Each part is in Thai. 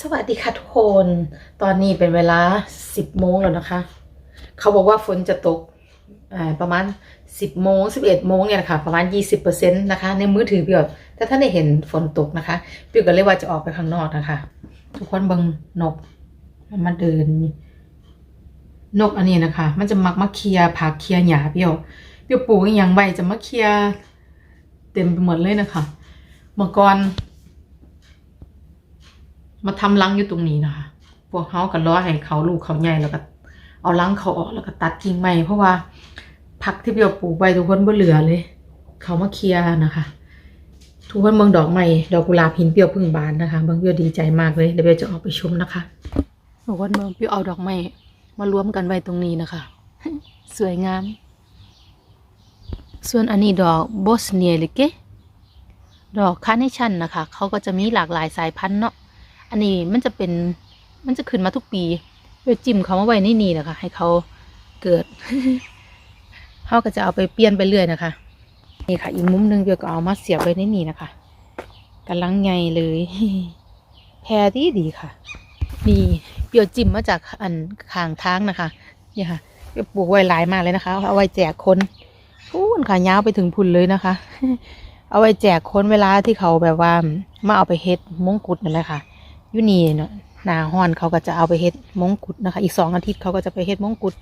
สวัสดีค่ะทุกคน ตอนนี้เป็นเวลา10โมงแล้วนะคะ เขาบอกว่าฝนจะตกประมาณ10โมง11โมงเนี่ยนะคะประมาณ20%นะคะ ในมือถือพี่อดแต่ถ้านได้เห็นฝนตกนะคะพี่ก็เลยว่าจะออกไปข้างนอกนะคะ ทุกคนเบิงนกมันมาเดิน นกอันนี้นะคะ มันจะมักมาเคลียร์ผักเคลียร์หญ้าเปรี้ยวเปรี้ยวปลูกอย่างใบจะมาเคลียร์เต็มไปหมดเลยนะคะเมื่อก่อน มาทำรังอยู่ตรงนี้นะคะ พวกเขาก็รอให้เขาลูกเขาใหญ่แล้วก็ เอารังเขาออกแล้วก็ตัดกิ่งใหม่เพราะว่าผักที่เปียวปลูกไว้ทุกคนบ่เหลือเลย เขามาเคลียร์นะคะ ทุกคนเมืองดอกใหม่ดอกกุหลาบหินเปรียวพึ่งบานนะคะเมืองเปียวดีใจมากเลยเดี๋ยวเปียวจะออกไปชมนะคะทุกคนเมืองเปียวเอาดอกไม้มารวมกันไว้ตรงนี้นะคะ สวยงาม ส่วนอันนี้ดอกโบสเนียลิเกดอกคาร์เนชั่นนะคะ เขาก็จะมีหลากหลายสายพันธุ์เนาะ อันนี้มันจะเป็นมันจะขึ้นมาทุกปีเวลจิ้มเขามาไว้ในนี่นะคะ ให้เขาเกิดเขาก็จะเอาไปเปลี่ยนไปเรื่อยนะคะ นี่ค่ะ อีกมุมหนึงเบียวก็เอามาเสียบไว้ในนี่นะคะกำลังไงเลยแพรดีดีค่ะ นี่เปียวจิ้มมาจากอันข้างทางนะคะนี่ค่ะเปียวปลูกไว้หลายมากเลยนะคะ เอาไว้แจกคนพูนค่ะยาวไปถึงพุ่นเลยนะคะ เอาไว้แจกคนเวลาที่เขาแบบว่ามาเอาไปเฮ็ดมงกุฎนั่นแหละค่ะ ยูนีเนาะหนาฮอนเขาก็จะเอาไปเฮ็ดมงกุฎนะคะ อีกสองอาทิตย์เขาก็จะไปเฮ็ดมงกุฎ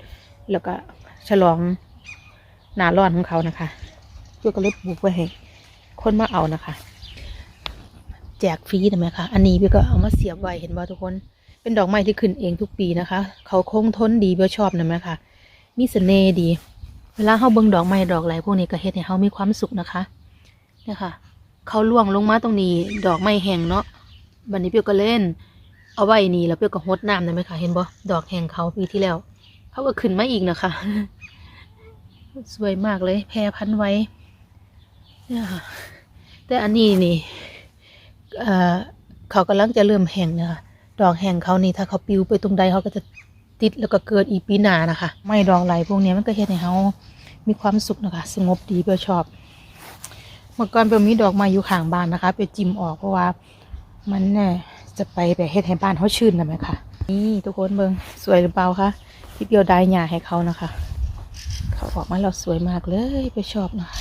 แล้วก็ฉลองหนาร้อนของเขานะคะเพื่อก็เลยปลูกไว้ให้คนมาเอานะคะ แจกฟรีนะไหมคะอันนี้พี่ก็เอามาเสียบไว้เห็นว่ทุกคน เป็นดอกไม้ที่ขึ้นเองทุกปีนะคะ เขาคงทนดีเพี่ชอบนะไหมคะมีเสน่ห์ดี เวลาเขาเบิ่งดอกไม้ดอกไหลพวกนี้ก็เฮ็ดให้เขามีความสุขนะคะเนี่ยค่ะเขาล่วงลงมาตรงนี้ ดอกไม้แห้งเนาะ บันนี้เปียวก็เล่น เอาไว้นี่แล้วเปียวก็หดน้ำได้ไหมคะเห็นบ่ดอกแห่งเขาปีที่แล้ว เขาก็ขึ้นมาอีกนะคะ สวยมากเลย แพรพันไว้เนี่ยค่ะแต่อันนี้นี่เขากำลังจะเริ่มแห้งนะคะดอกแห้งเขานี่ถ้าเขาปิวไปตรงใดเขาก็จะติดแล้วก็เกิดอีปีหนานะคะ ไม่ดอกไหลพวกนี้มันก็เฮ็ดให้เขามีความสุขนะคะสงบดีเปียวชอบ เมื่อก่อนเปียวมีดอกม้อยู่ข้างบ้านนะคะเปียวจิ้มออกเพราะว่า มันเนี่ยจะไปแบบเฮ็ดให้บ้านเขาชื่นนะไหมคะนี่ทุกคนเบิงสวยหรือเปล่าคะที่เปียวได้หญ้าให้เขานะคะ เขาออกมาแล้วสวยมากเลยไปชอบนะคะ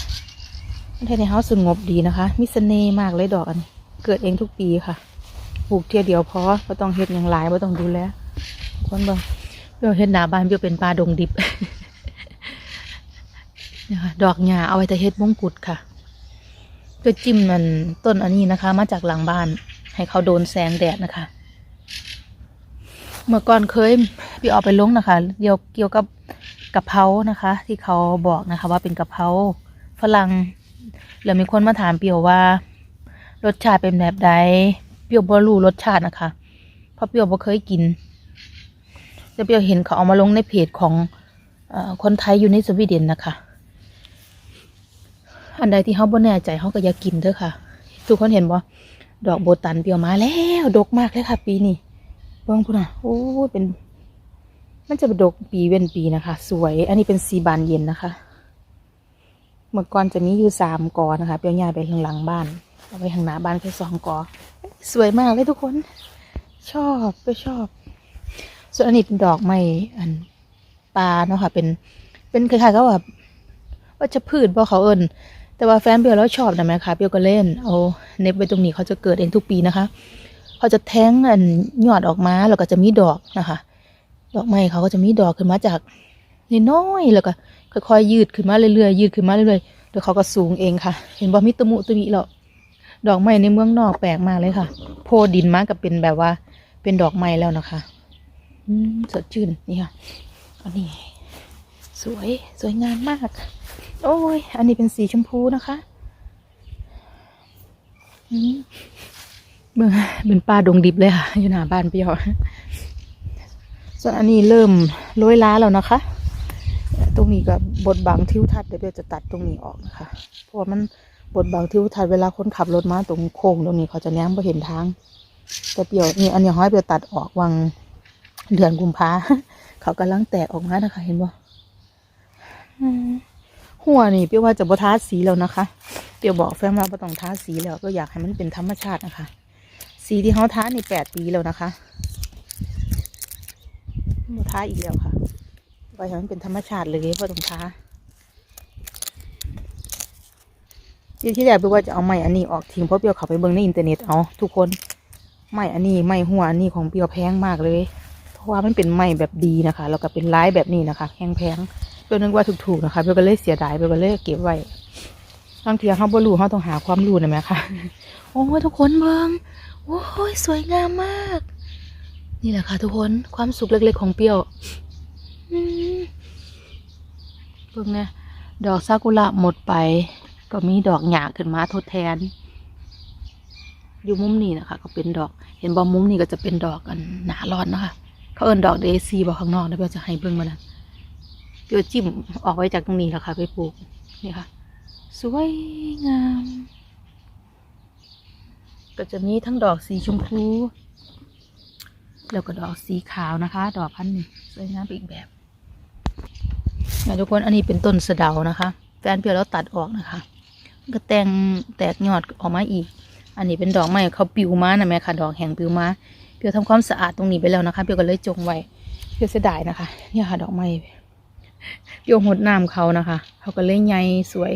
มันเฮ็ดให้เขาสงบดีนะคะ มีเสน่ห์มากเลยดอกอันนี้เกิดเองทุกปีค่ะปลูกเทียเดียวพอไม่ต้องเฮ็ดอย่างหลายไม่ต้องดูแลทุกคนเบิงเปียวเฮ็ดหนาบ้านเปียวเป็นป่าดงดิบนะคะดอกหญ้าเอาไว้แต่เฮ็ดมงกุฎค่ะเพื่อจิ้มมันต้นอันนี้นะคะ มาจากหลังบ้าน ให้เขาโดนแสงแดดนะคะ เมื่อก่อนเคยพี่เอาไปลงนะคะเกี่ยวเกี่ยวกับกะเพรานะคะ ที่เขาบอกนะคะ ว่าเป็นกะเพราฝรั่งแล้วมีคนมาถามเปียวว่า รสชาติเป็นแบบใดเปียวบ่รู้รสชาตินะคะ เพราะเปียวบ่เคยกินแต่เปียวเห็นเขาเอามาลงในเพจของออคนไทยอยู่ในสวีเดนนะคะ อันใดที่เขาบ่แน่ใจเขาก็อยากกินเด้อค่ะ ทุกคนเห็นบ่ ดอกโบตันเปรียวมาแล้วดกมากเลยค่ะ ปีนี้เบิ่งพุ่นน่ะโอ้เป็น มันจะเป็นดกปีเว้นปีนะคะ สวย อันนี้เป็นสีบานเย็นนะคะ เมื่อก่อนจะมีอยู่สามกอนะคะ เปียวย้ายไปข้างหลังบ้านเอาไปข้างหน้าบ้านแค่สองกอสวยมากเลยทุกคน ชอบไปชอบ ส่วนอันนี้เป็นดอกไม้อันปลาเนาะค่ะ เป็น เป็นคล้ายๆกับแบบว่าจะพืชบ่เขาเอิญ แต่ว่าแฟนเบลแล้วชอบนะแม่คะเบลก็เล่นเอาเน็บไว้ตรงนี้เขาจะเกิดเองทุกปีนะคะ เขาจะแทงอันยอดออกมาแล้วก็จะมีดอกนะคะ ดอกไม้เขาก็จะมีดอกขึ้นมาจากน,น้อยๆแล้วก็ค่อยๆยืดขึ้นมาเรื่อยๆยืดขึ้นมาเรื่อยๆเดี๋ยวเขาก็สูงเองค่ะ เห็นบ่มีตะมุตะมิหรอกดอกไม้ในเมืองนอกแปลกมากเลยค่ะ โพดินมากกับเป็นแบบว่า เป็นดอกไม้แล้วนะคะ อืมสดชื่นนี่ค่ะอันนี้ สวยสวยงามมาก โอ้ย อันนี้เป็นสีชมพูนะคะอืมเบิ่งเป็นป่าดงดิบเลยค่ะ อยู่หน้าบ้านพี่หอส่วนอันนี้เริ่มโรยล้าแล้วนะคะ ตรงนี้ก็บดบังทิวทัศน์เดี๋ยวเบลจะตัดตรงนี้ออกนะคะ เพราะว่ามันบดบังทิวทัศน์เวลาคนขับรถมาตรงโค้งตรงนี้เขาจะแนมไม่เห็นทางแต่เปียวนี่อันนี้ห้อยเปียวตัดออกวังเดือนกุมภาเขากำลังแตกออกมานะคะเห็นบ่อืม หัวนี่เปียวว่าจะบทาสีแล้วนะคะเปียวบอกแฟนว่าบ่ต้องทาสีแล้วก็อยากให้มันเป็นธรรมชาตินะคะ สีที่เขาท้านี่แปดปีแล้วนะคะโมท้าอีกแล้วค่ะไว้ให้มันเป็นธรรมชาติเลยเพราะต้องท้าที่ที่แรกเบลว่าจะเอาไม้อันนี้ออกทิ้งเพราะเบลเขาไปเบิ่งในอินเทอร์เน็ตเอาทุกคนไม้อันนี้ไม้หัวอันนี้ของเบลแพงมากเลย เพราะว่ามันเป็นไม้แบบดีนะคะ แล้วก็เป็นลายแบบนี้นะคะแพงแพงๆเบลนึกว่าถูกๆนะคะเบลก็เลยเสียดายเบลก็เลยเก็บไว้บางทีเขาบ่รู้เขาต้องหาความรู้นะแม่ค่ะ โอ้ยทุกคนเบิ่งโอ้ยสวยงามมาก นี่แหละค่ะ ทุกคนความสุขเล็กๆของเปรี้ยวเบิ่งเนี่ยดอกซากุระหมดไป ก็มีดอกหยาขึ้นมาทดแทน อยู่มุมนี้นะคะ ก็เป็นดอก เห็นบอมุมนี้ก็จะเป็นดอกกันหนาร้อนนะคะเขาเอินดอกเดซีบอกข้างนอกนะเปรี้ยวจะให้เบิ่งมาแล้ วเปรี้ยจิ้มออกไว้จากตรงนี้แหละค่ะไปปลูกนี่ค่ะ สวยงาม ก็จะมีทั้งดอกสีชมพู แล้วก็ดอกสีขาวนะคะ ดอกพันธุ์นี่สวยงามไปอีกแบบนะทุกคนอันนี้เป็นต้นสะเดานะคะ แฟนเปียวแล้วตัดออกนะคะ ก็แตงแตกยอดออกมาอีก อันนี้เป็นดอกไม้เขาปิวมานะแม่ค่ะดอกแห่งปิวมาเปียวทำความสะอาดตรงนี้ไปแล้วนะคะ เปียวก็เลยจงไว้เปียวเสียดายนะคะเนี่ยค่ะดอกไม้ เปียวหดน้ำเขานะคะ เขาก็เลยใหญ่สวย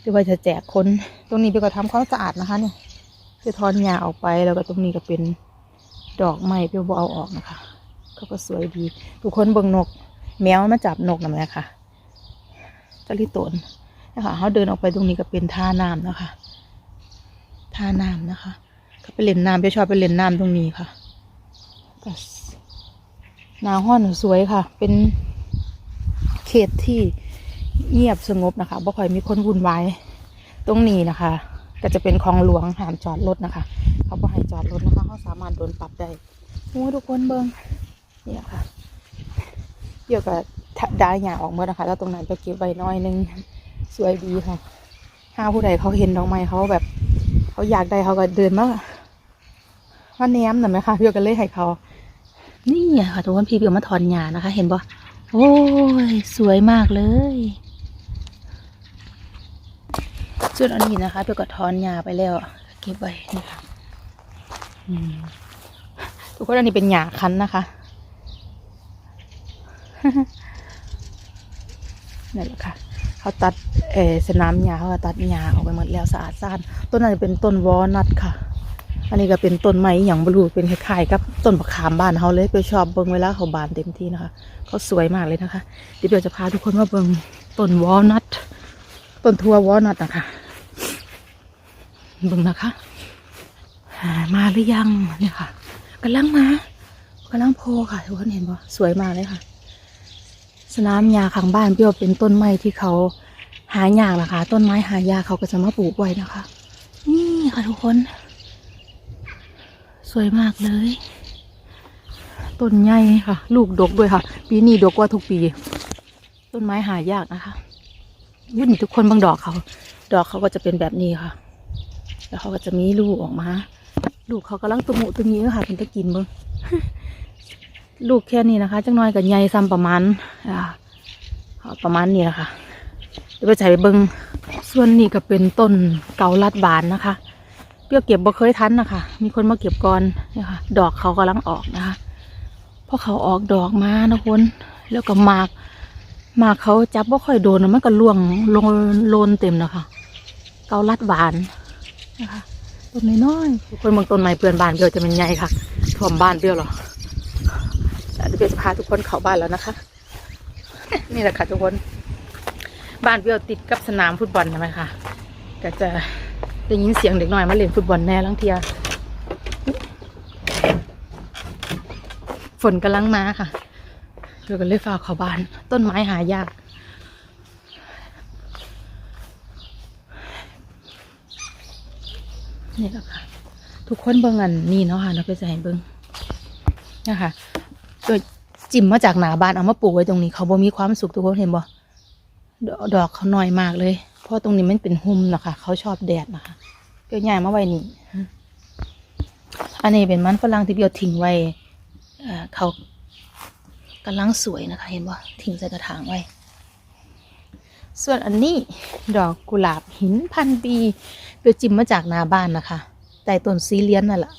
เปียวว่าจะแจกคน ตรงนี้เปียวก็ทำความสะอาดนะคะเนี่ยจะทอนหญ้าออกไปแล้วก็ตรงนี้ก็เป็นดอกไม้เปรี้ยวบเอาออกนะคะเขาก็สวยดี ทุกคนเบิ่งนก แมวมาจับนกนะแม่ค่ะจลิตนนะคะเขาเดินออกไปตรงนี้ก็เป็นท่าน้ำนะคะท่าน้ำนะคะเขาไปเล่นน้ำเปรี้ยวชอบไปเล่นน้ำตรงนี้ค่ะนาห้อนสวยค่ะ เป็น เขตที่เงียบสงบนะคะบ่ค่อยมีคนวุ่นวายตรงนี้นะคะ ก็จะเป็นของหลวงห้ามจอดรถนะคะ เขาบอกให้จอดรถนะคะ เขาสามารถโดนปรับได้โอ้ทุกคนเบิ้งเนี่ยค่ะเกี่ยวกับได้หยาออกเมื่อนะคะ แล้วตรงนั้นไปเก็บไว้น้อยนึงสวยดีค่ะถ้าผู้ใดเขาเห็นดอกไม้เขาแบบ เขาอยากได้เขาก็เดินมามาแนมหน่อยไหมคะเพี่อก็เลยให้เขา นี่ค่ะทุกคนพี่เปียวมาถอนหญ้านะคะ เห็นปะ โอ้ย สวยมากเลย ส่วนอันนี้นะคะเปียวก็ถอนหญ้าไปแล้ว เก็บไว้นี่ค่ะทุกคนอันนี้เป็นหญ้าคั้นนะคะนั่นแหละค่ะเขาตัดเอสนามหญ้าเขาตัดหญ้าออกไปหมดแล้วสะอาดสะอาดต้นนั้นจะเป็นต้นวอลนัทค่ะ อันนี้ก็เป็นต้นไม้อย่างบลูเป็นคล้ายๆกับต้นมะขามบ้านเขาเลยเปียวชอบเบิ่งเวลาเขาบานเต็มที่นะคะเขาสวยมากเลยนะคะเดี๋ยวเปียวจะพาทุกคนมาเบิ่งต้นวอลนัทต้นทัววอลนัทนะคะเบิ่งนะคะามาหรือยังเนี่ยค่ะกำลังมากำลังโพค่ะทุกคนเห็นปะสวยมากเลยค่ะ สนามหญ้าข้างบ้านเปรี้ยวเป็นต้นไม้ที่เขาหายากนะคะ ต้นไม้หายากเขาก็จะมาปลูกไว้นะคะ นี่ค่ะทุกคน สวยมากเลยต้นใหญ่ค่ะ ลูกดกด้วยค่ะ ปีนี้ดกกว่าทุกปี ต้นไม้หายากนะคะยุ่นทุกคนบางดอกเขา ดอกเขาก็จะเป็นแบบนี้ค่ะ แล้วเขาก็จะมีลูกออกมา ลูกเขากำลังตุมุตุมีค่ะเป็นตะกินเบิ้งลูกแค่นี้นะคะจังน้อยกับใหญ่ซ้ำประมาณอ่าประมาณนี้แหละค่ะเดี๋ยวไปใส่เบิ้งส่วนนี้ก็เป็นต้นเกาลัดบานนะคะ เปรี้ยวเก็บบ่เคยทันนะคะมีคนมาเก็บก่อนเนี่ค่ะดอกเขากำลังออกนะคะพอเขาออกดอกมานะคุณแล้วก็หมากหมากเขาจับบ่ค่อยโดนมันก็ล่วงลงโลนเต็มนะคะเกาลัดบานนะคะต้นน้อยๆทุกคนบางต้นไม้เปลือนบานเปรี้ยวจะเป็นใหญ่ค่ะท่วมบ้านเปรี้ยวหรอเดี๋ยวเบี้ยวจะพาทุกคนเข้าบ้านแล้วนะคะ นี่แหละค่ะทุกคน บ้านเปรี้ยวติดกับสนามฟุตบอลใช่ไหมคะก็จะ ได้ยินเสียงเด็กน้อยมาเล่นฟุตบอลแน่ลังเทีย ฝนกำลังมาค่ะเราก็เลยฝากเขาบาน ต้นไม้หายาก นี่แหละค่ะ ทุกคนเบิ่งอันนี่เนาะค่ะเราไปจะให้เบิ่งนะคะโดยจิ้มมาจากหนาบานเอามาปลูกไว้ตรงนี้ เขาบ่มีความสุขทุกคนเห็นบ่ดอกดอกเขาหน้อยมากเลย เพราะตรงนี้มันเป็นหุ่มนะคะเขาชอบแดดนะคะเปียวใหญ่มาไว้นี่อันนี้เป็นมันฝรั่งที่เปียวทิ้งไว้เอเขากำลังสวยนะคะ เห็นบ่ทิ้งใส่กระถางไว้ ส่วนอันนี้ดอกกุหลาบหินพันปีเปียวจิ้มมาจากนาบ้านนะคะแต่ต้นซีเลียนนั่นแหละ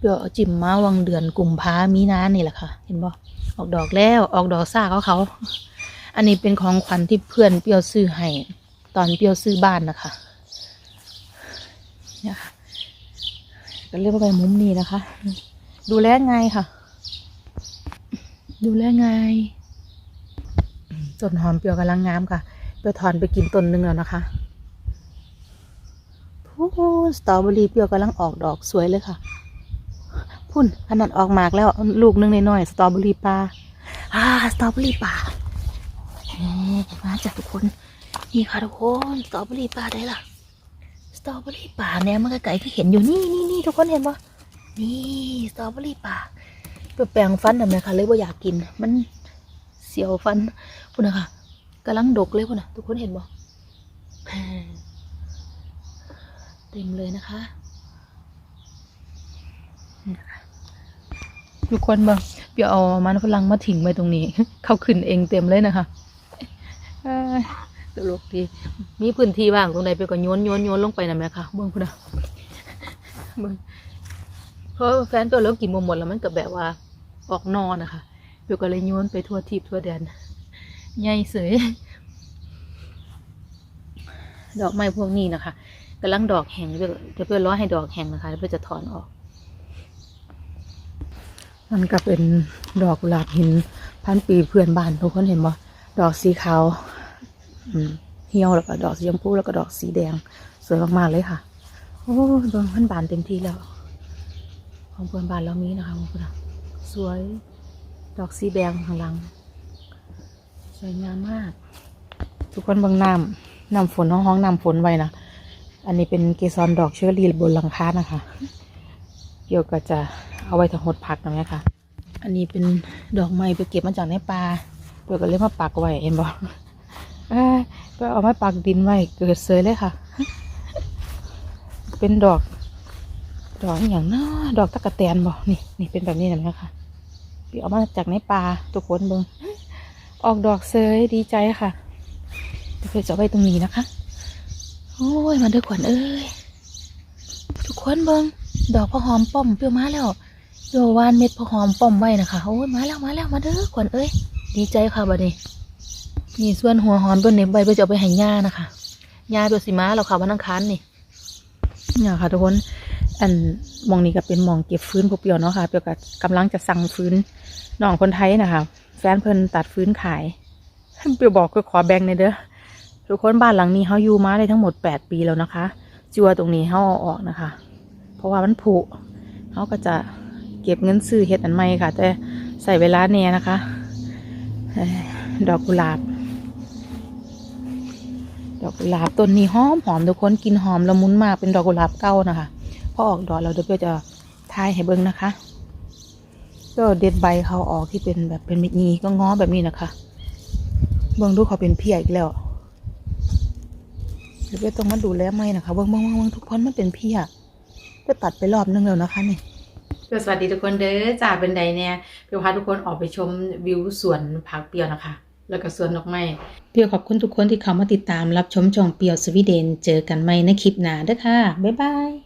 เดี๋ยวจิ้มมาวังเดือนกุมภามีนานี่แหละค่ะ เห็นบ่ออกดอกแล้วออกดอกซ่าเขาเขา อันนี้เป็นของขวัญที่เพื่อนเปียวซื้อให้ตอนเปียวซื้อบ้านนะคะเนี่ยค่ะก็เรียกว่าไปมุมนี้นะคะ ดูแลไงค่ะ ดูแลไงต้นหอมเปียวกำลังงามค่ะเปียวถอนไปกินต้นหนึงแล้วนะคะพูสตรอเบอรี่เปียวกำลังออกดอกสวยเลยค่ะ พุ่นขนาดออกหมากแล้วลูกหนึงน้อยๆสตรอเบอรี่ปลาอ่าสตรอเบอรี่ปลา ฮ้มาจากทุกคนนี่ค่ะทุกคนสตรอเบอรี่ปลาได้ล่ะสตรอเบอรี่ปลาเนี่ยมันก็ไก่ที่เห็นอยู่นี่นี่นี่ทุกคนเห็นปะนี่สตรอเบอรี่ปลาเปแปลงฟันทำไมคะเลยว่าอยากกินมันเสียวฟันพุ่นนะคะกำลังดกเลยพุ่นนะทุกคนเห็นบ่เต็มเลยนะคะทุกคนบ้าเปียวเอามันฝรั่งมาถิ่งไว้ตรงนี้ เขาขึ้นเองเต็มเลยนะคะ ตลกดี มีพื้นที่ว่างตรงไหนไปก็โยนโยนโยนลงไปนะแม่ค่ะเบื้องพุ่นนะเบื้องเพราะแฟนเปียวเลิกกินหมดหมดแล้วมันก็แบบว่าออกนอนนะคะเปียวก็เลยโยนไปทั่วทิพย์ทั่วแดนใหญ่เสยดอกไม้พวกนี้นะคะกำลังดอกแห้งเดี๋ยวเพื่อร้อให้ดอกแห้งนะคะเพื่อจะถอนออกมันก็เป็นดอกกุหลาบหิน พันปีเพื่อนบ้านทุกคนเห็นบ่ดอกสีขาว เหี่ยวแล้วก็ดอกสีชมพูแล้วก็ดอกสีแดง สวยมากๆเลยค่ะ โอ้ดวงพันบานเต็มที่แล้ว ของเพื่อนบานเรามีนะคะคุณผู้สวยดอกสีแดงข้างหลัง สวยงามมาก ทุกคนบางน้ำน้ำฝนห้องห้องน้ำฝนไว้นะอันนี้เป็นเกสรดอกเชอรี่บนหลังคานะคะเกี่ยวก็จะเอาไว้ทำหดผักนะแม่ค่ะ อันนี้เป็นดอกไม้ไปเก็บมาจากในป่าเดี๋ยวก็เลยมาปักไว้เห็นบ่อ่า ก็เอาไม้ปักดินไว้เกิดเสยเลยค่ะ เป็นดอก ดอกอย่างน้าดอกตะกะแตนบ่นี่นี่เป็นแบบนี้นะแม่ค่ะเดี๋ยวเอามาจากในป่าทุกคนเบิ่งออกดอกเสยดีใจค่ะเดี๋ยวจะไว้ตรงนี้นะคะ โอ้ยมาด้วยขวัญเอ้ยทุกคนเบิงดอกพะหอมป้อมเปรี้ยวมาแล้วเดี๋ยวานเม็ดพะหอมป้อมไว้นะคะโอ้ยมาแล้วมาแล้วมาเด้อขวัญเอ้ยดีใจค่ะบัดนี้ นี่ส่วนหัวหอมเปิ้นเน็บใบเพื่อจะเอาไปให้ย่านะคะย่าตัวสิมาเราค่ะวันอังคารนี่เนี่ยค่ะทุกคนอันมองนี้ก็เป็นมองเก็บฟื้นพวกเปียวเนาะค่ะเปียวก็กำลังจะสั่งฟื้นน้องคนไทยนะคะแฟนเพิ่นตัดฟื้นขายเปียวบอกคือขอแบ่งในเด้อทุกคนบ้านหลังนี้เขาอยู่มาได้ทั้งหมดแปดปีแล้วนะคะ จัวตรงนี้เขาออกนะคะ เพราะว่ามันผุเขาก็จะเก็บเงินซื้อเห็ดอันใหม่ค่ะ แต่ใส่เวลาเนี่ยนะคะ ดอกกุหลาบ ดอกกุหลาบต้นนี้หอมหอมทุกคนกินหอมละมุนมากเป็นดอกกุหลาบเก้านะคะพอออกดอกเราเดี๋ยวเพื่อจะทายให้เบิ้งนะคะก็เด็ดใบเขาออกที่เป็นแบบเป็นเม็ดงีก็ง้อแบบนี้นะคะเบิ้งดูเขาเป็นเพียอีกแล้วเดี๋ยวไปต้องมาดูแลไหมนะคะเบิ่งเบิ่งเบิ่งทุกคนมันเป็นเพียไปตัดไปรอบนึงแล้วนะคะนี่สวัสดีทุกคนเด้อจ่าเป็นใดเนี่ยเพียวพาทุกคนออกไปชมวิวสวนผักเปียวนะคะ แล้วก็สวนดอกไม้เปียวขอบคุณทุกคนที่เข้ามาติดตามรับชมจองเปียวสวีเดน เจอกันใหม่ในคลิปหน้าเด้อค่ะ บ๊ายบาย